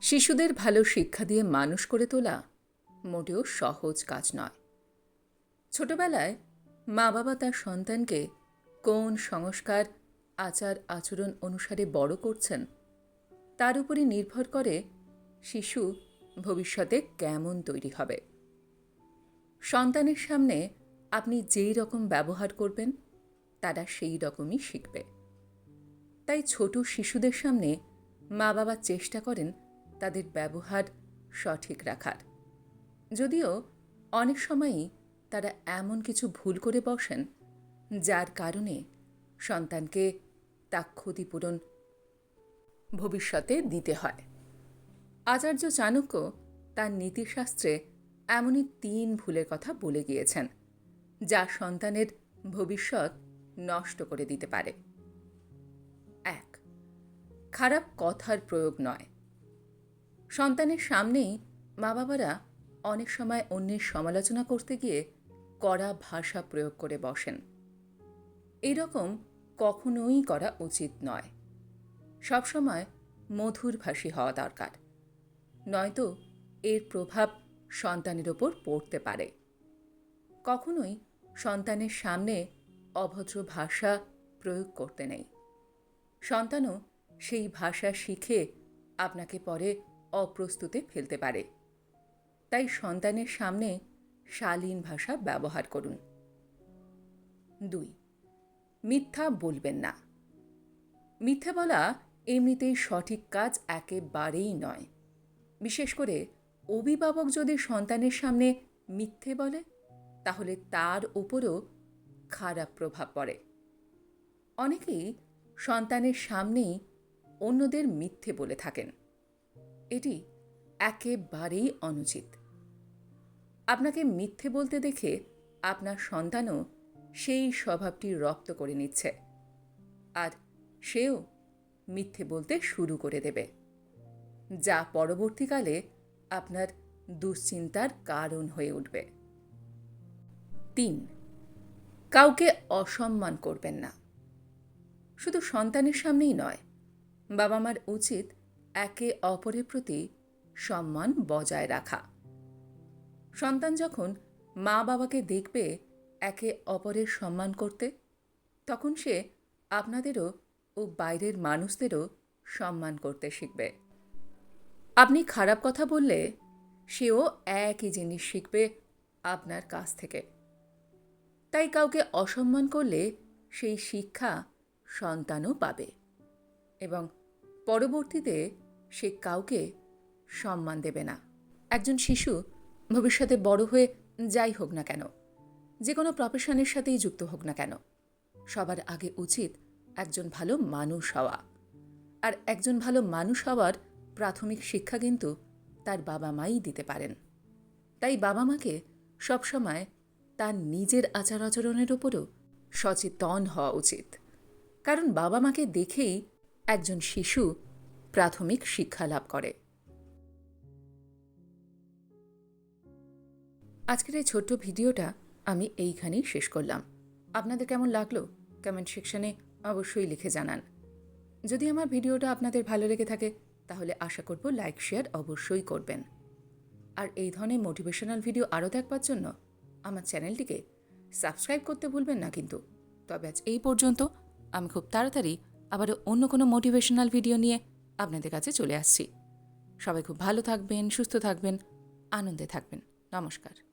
শিশুদের ভালো শিক্ষা দিয়ে মানুষ করে তোলা মোটেও সহজ কাজ নয়। ছোটবেলায় মা বাবা তার সন্তানকে কোন সংস্কার, আচার, আচরণ অনুসারে বড় করছেন, তার উপরই নির্ভর করে শিশু ভবিষ্যতে কেমন তৈরি হবে। সন্তানের সামনে আপনি যেই রকম ব্যবহার করবেন, তারা সেই রকমই শিখবে। তাই ছোট শিশুদের সামনে মা বাবা চেষ্টা করেন তাদের ব্যবহার সঠিক রাখার। যদিও অনেক সময়ই তারা এমন কিছু ভুল করে বসেন, যার কারণে সন্তানকে তা ক্ষতিপূরণ ভবিষ্যতে দিতে হয়। আচার্য চাণক্য তার নীতিশাস্ত্রে এমনই তিন ভুলের কথা বলে গিয়েছেন, যা সন্তানের ভবিষ্যৎ নষ্ট করে দিতে পারে। এক, খারাপ কথার প্রয়োগ নয়। সন্তানের সামনেই মা বাবারা অনেক সময় অন্যের সমালোচনা করতে গিয়ে কড়া ভাষা প্রয়োগ করে বসেন। এরকম কখনোই করা উচিত নয়। সবসময় মধুর ভাষী হওয়া দরকার। নয়তো এর প্রভাব সন্তানের ওপর পড়তে পারে। কখনোই সন্তানের সামনে অভদ্র ভাষা প্রয়োগ করতে নেই। সন্তানও সেই ভাষা শিখে আপনাকে পরে অপ্রস্তুতে ফেলতে পারে। তাই সন্তানের সামনে শালীন ভাষা ব্যবহার করুন। দুই, মিথ্যা বলবেন না। মিথ্যা বলা এমনিতেই সঠিক কাজ একেবারেই নয়। বিশেষ করে অভিভাবক যদি সন্তানের সামনে মিথ্যে বলে, তাহলে তার উপরও খারাপ প্রভাব পড়ে। অনেকেই সন্তানের সামনেই অন্যদের মিথ্যে বলে থাকেন। এটি একেবারেই অনুচিত। আপনাকে মিথ্যে বলতে দেখে আপনার সন্তানও সেই স্বভাবটি রপ্ত করে নিচ্ছে আর সেও মিথ্যে বলতে শুরু করে দেবে। যা পরবর্তীকালে আপনার দুশ্চিন্তার কারণ হয়ে উঠবে। তিন, কাউকে অসম্মান করবেন না। শুধু সন্তানের সামনেই নয় বাবা মার উচিত একে অপরের প্রতি সম্মান বজায় রাখা। সন্তান যখন মা বাবাকে দেখবে একে অপরের সম্মান করতে, তখন সে আপনাদেরও ও বাইরের মানুষদেরও সম্মান করতে শিখবে। আপনি খারাপ কথা বললে সেও একই জিনিস শিখবে আপনার কাছ থেকে। তাই কাউকে অসম্মান করলে সেই শিক্ষা সন্তানও পাবে এবং পরবর্তীতে সে কাউকে সম্মান দেবে না। একজন শিশু ভবিষ্যতে বড় হয়ে যাই হোক না কেন, যে কোনো প্রফেশনের সাথেই যুক্ত হোক না কেন, সবার আগে উচিত একজন ভালো মানুষ হওয়া। আর একজন ভালো মানুষ হওয়ার প্রাথমিক শিক্ষা কিন্তু তার বাবা মাই দিতে পারেন। তাই বাবা মাকে সবসময় তার নিজের আচার আচরণের ওপরও সচেতন হওয়া উচিত। কারণ বাবা মাকে দেখেই একজন শিশু প্রাথমিক শিক্ষা লাভ করে। আজকের এই ছোট্ট ভিডিওটা আমি এইখানেই শেষ করলাম। আপনাদের কেমন লাগল? কমেন্ট সেকশনে অবশ্যই লিখে জানান। যদি আমার ভিডিওটা আপনাদের ভালো লেগে থাকে, তাহলে আশা করব লাইক, শেয়ার অবশ্যই করবেন। আর এই ধরনের মোটিভেশনাল ভিডিও আরও দেখবার জন্য আমার চ্যানেলটিকে সাবস্ক্রাইব করতে ভুলবেন না কিন্তু। তবে আজ এই পর্যন্ত, আমি খুব তাড়াতাড়ি আবারও অন্য কোনো মোটিভেশনাল ভিডিও নিয়ে আপনাদের কাছে চলে আসছি। সবাই খুব ভালো থাকবেন সুস্থ থাকবেন আনন্দে থাকবেন। নমস্কার।